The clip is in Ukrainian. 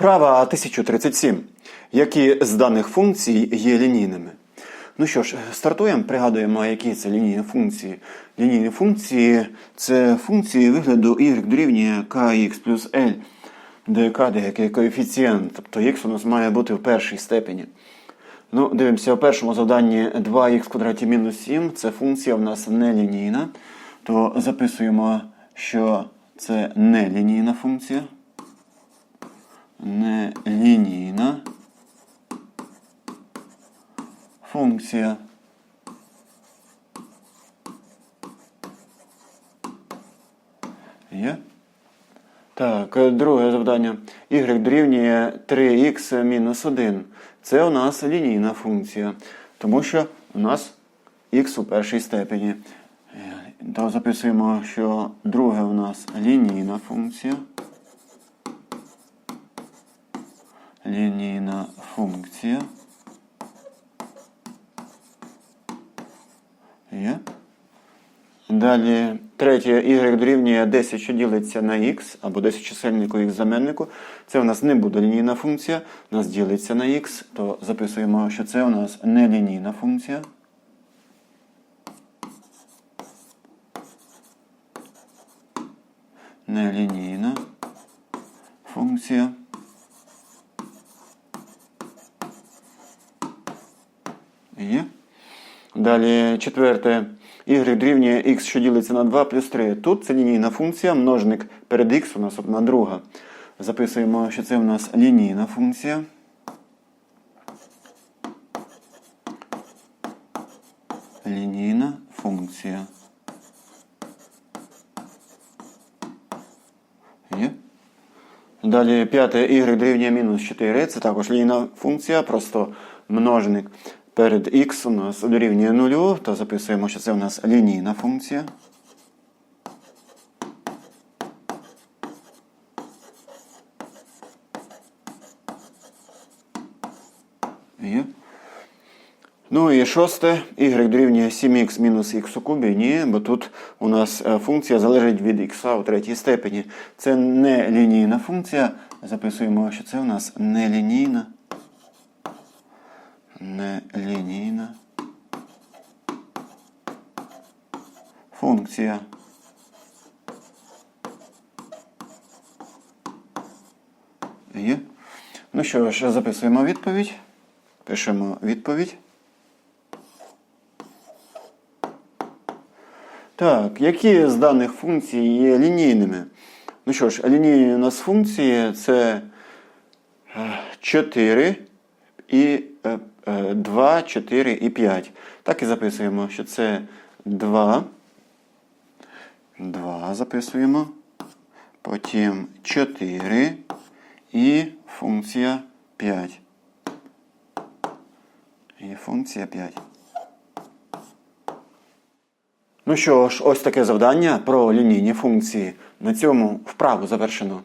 Вправа 1037. Які з даних функцій є лінійними? Ну що ж, стартуємо, пригадуємо, які це лінійні функції. Лінійні функції це функції вигляду y дорівнює kx плюс L, де k деякий коефіцієнт, тобто x у нас має бути в першій степені. Ну, дивимося, у першому завданні 2х квадраті мінус 7 це функція в нас нелінійна. То записуємо, що це нелінійна функція. Нелінійна функція. Є? Так, е, друге завдання. Y дорівнює 3х мінус 1. Це у нас лінійна функція, тому що у нас х у першій степені. Е, То записуємо, що друге у нас лінійна функція. Лінійна функція. Є. Далі третє y дорівнює 10, що ділиться на x, або 10 чисельнику x заменнику. Це у нас не буде лінійна функція, у нас ділиться на x, то записуємо, що це у нас нелінійна функція. Нелінійна функція. Є. Далі четверте. Y дорівнює x, що ділиться на 2 плюс 3. Тут це лінійна функція, множник перед x у нас одна друга. Записуємо, що це у нас лінійна функція. Лінійна функція. Є. Далі п'яте y дорівнює мінус 4. Це також лінійна функція, просто множник перед x у нас дорівнює 0, то записуємо, що це у нас лінійна функція. Ну і шосте, y дорівнює 7х мінус х у кубі. Ні, бо тут у нас е, функція залежить від х у третій степені. Це не лінійна функція. Записуємо, що це у нас нелінійна. Нелінійна функція. Є. Ну що ж, записуємо відповідь. Пишемо відповідь. Так, які з даних функцій є лінійними? Ну що ж, лінійні у нас функції це е, 4 і е, е, 2, 4 і 5. Так і записуємо, що це 2. 2 записуємо. Потім 4 і функція 5. І функція 5. Ну що ж, ось таке завдання про лінійні функції. На цьому вправу завершено.